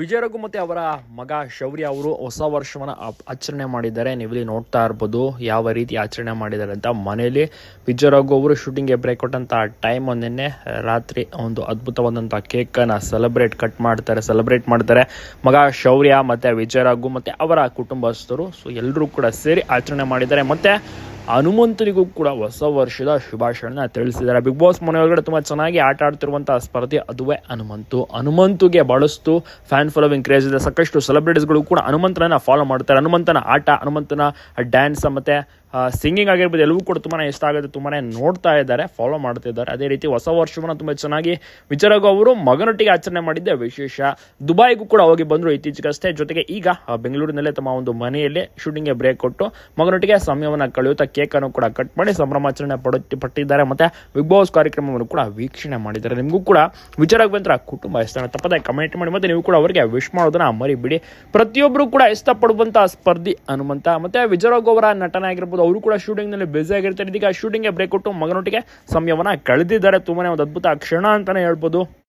ವಿಜಯ ರಘು ಮತ್ತೆ ಅವರ ಮಗ ಶೌರ್ಯ ಅವರು ಹೊಸ ವರ್ಷವನ್ನ ಆಚರಣೆ ಮಾಡಿದ್ದಾರೆ. ನೀವಿಲ್ಲಿ ನೋಡ್ತಾ ಇರ್ಬೋದು ಯಾವ ರೀತಿ ಆಚರಣೆ ಮಾಡಿದ್ದಾರೆ ಅಂತ ಮನೆಯಲ್ಲಿ. ವಿಜಯ ರಘು ಅವರು ಶೂಟಿಂಗ್ಗೆ ಬ್ರೇಕ್ ಕೊಟ್ಟಂತ ಟೈಮ್ ನಿನ್ನೆ ರಾತ್ರಿ ಒಂದು ಅದ್ಭುತವಾದಂಥ ಕೇಕನ್ನು ಸೆಲೆಬ್ರೇಟ್ ಕಟ್ ಮಾಡ್ತಾರೆ ಸೆಲೆಬ್ರೇಟ್ ಮಾಡ್ತಾರೆ. ಮಗ ಶೌರ್ಯ ಮತ್ತೆ ವಿಜಯ ರಘು ಮತ್ತೆ ಅವರ ಕುಟುಂಬಸ್ಥರು. ಸೊ ಎಲ್ಲರೂ ಕೂಡ ಸೇರಿ ಆಚರಣೆ ಮಾಡಿದ್ದಾರೆ. ಮತ್ತೆ ಹನುಮಂತನಿಗೂ ಕೂಡ ಹೊಸ ವರ್ಷದ ಶುಭಾಶಯನ ತಿಳಿಸಿದ್ದಾರೆ. ಬಿಗ್ ಬಾಸ್ ಮನೆ ಒಳಗಡೆ ತುಂಬಾ ಚೆನ್ನಾಗಿ ಆಟ ಆಡ್ತಿರುವಂತಹ ಸ್ಪರ್ಧೆ ಅದುವೇ ಹನುಮಂತು. ಹನುಮಂತುಗೆ ಬಳಸ್ತು ಫ್ಯಾನ್ ಫಾಲೋವಿಂಗ್ ಕ್ರೇಜ್ ಇದೆ. ಸಾಕಷ್ಟು ಸೆಲೆಬ್ರಿಟೀಸ್ಗಳು ಕೂಡ ಹನುಮಂತನ ಫಾಲೋ ಮಾಡ್ತಾರೆ. ಹನುಮಂತನ ಆಟ, ಹನುಮಂತನ ಡ್ಯಾನ್ಸ್ ಮತ್ತೆ ಸಿಂಗಿಂಗ್ ಆಗಿರ್ಬೋದು ಎಲ್ಲವೂ ಕೂಡ ತುಂಬಾ ಇಷ್ಟ ಆಗುತ್ತೆ ತುಂಬಾ ನೋಡ್ತಾ ಇದ್ದಾರೆ ಫಾಲೋ ಮಾಡ್ತಿದ್ದಾರೆ ಅದೇ ರೀತಿ ಹೊಸ ವರ್ಷವನ್ನು ತುಂಬಾ ಚೆನ್ನಾಗಿ ವಿಚಾರಗೂ ಅವರು ಮಗನೊಟ್ಟಿಗೆ ಆಚರಣೆ ಮಾಡಿದ್ದೆ ವಿಶೇಷ. ದುಬೈಗೂ ಕೂಡ ಹೋಗಿ ಬಂದರು ಇತ್ತೀಚೆಗಷ್ಟೇ. ಜೊತೆಗೆ ಈಗ ಬೆಂಗಳೂರಿನಲ್ಲೇ ತಮ್ಮ ಒಂದು ಮನೆಯಲ್ಲೇ ಶೂಟಿಂಗ್ಗೆ ಬ್ರೇಕ್ ಕೊಟ್ಟು ಮಗನೊಟ್ಟಿಗೆ ಸಮಯವನ್ನು ಕಳೆಯುತ್ತಾ ಕೇಕ್ ಅನ್ನು ಕೂಡ ಕಟ್ ಮಾಡಿ ಸಂಭ್ರಮಾಚರಣೆ ಪಡುತ್ತಿ, ಪಟ್ಟಿದ್ದಾರೆ. ಮತ್ತೆ ಬಿಗ್ ಬಾಸ್ ಕಾರ್ಯಕ್ರಮವನ್ನು ಕೂಡ ವೀಕ್ಷಣೆ ಮಾಡಿದ್ದಾರೆ. ನಿಮಗೂ ಕೂಡ ವಿಚಾರ ಬಂದ್ರೆ ಕುಟುಂಬ ಇಷ್ಟ ತಪ್ಪದೆ ಕಮೆಂಟ್ ಮಾಡಿ, ಮತ್ತೆ ನೀವು ಕೂಡ ಅವರಿಗೆ ವಿಶ್ ಮಾಡೋದನ್ನ ಮರಿಬಿಡಿ. ಪ್ರತಿಯೊಬ್ಬರು ಕೂಡ ಇಷ್ಟಪಡುವಂತಹ ಸ್ಪರ್ಧಿ ಹನುಮಂತ. ಮತ್ತೆ ವಿಜಯರಾಘ್ ಅವರ ನಟನೆ ಆಗಿರ್ಬೋದು ಅವರು ಕೂಡ ಶೂಟಿಂಗ್ನಲ್ಲಿ ಬ್ಯುಸಿ ಆಗಿರ್ತಾರೆ. ಇದೀಗ ಶೂಟಿಂಗ್ಗೆ ಬ್ರೇಕ್ ಕೊಟ್ಟು ಮಗನೊಟ್ಟಿಗೆ ಸಮಯವನ್ನ ಕಳೆದಿದ್ದಾರೆ. ತುಂಬಾನೇ ಒಂದು ಅದ್ಭುತ ಕ್ಷಣ ಅಂತಾನೆ ಹೇಳ್ಬೋದು.